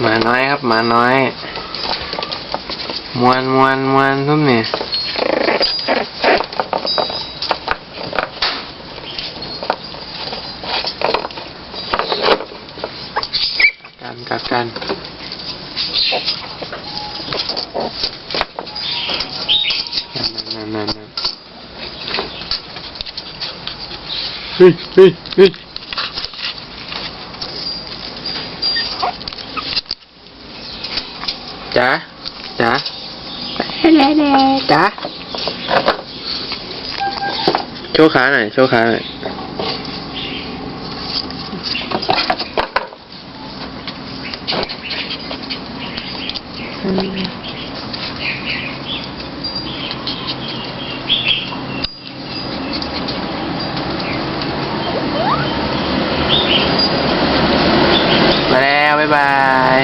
หมาน้อยครับหมาน้อย มวนมวนมวนทุกเนี่ยกันกัดกันนั่นนั่นนั่นนั่นเฮ้ยเฮ้ยเฮ้ย จ๋าจ๋าแน่แน่จ๋าโชว์ขาหน่อยโชว์ขาหน่อยมาแล้ว บ๊ายบาย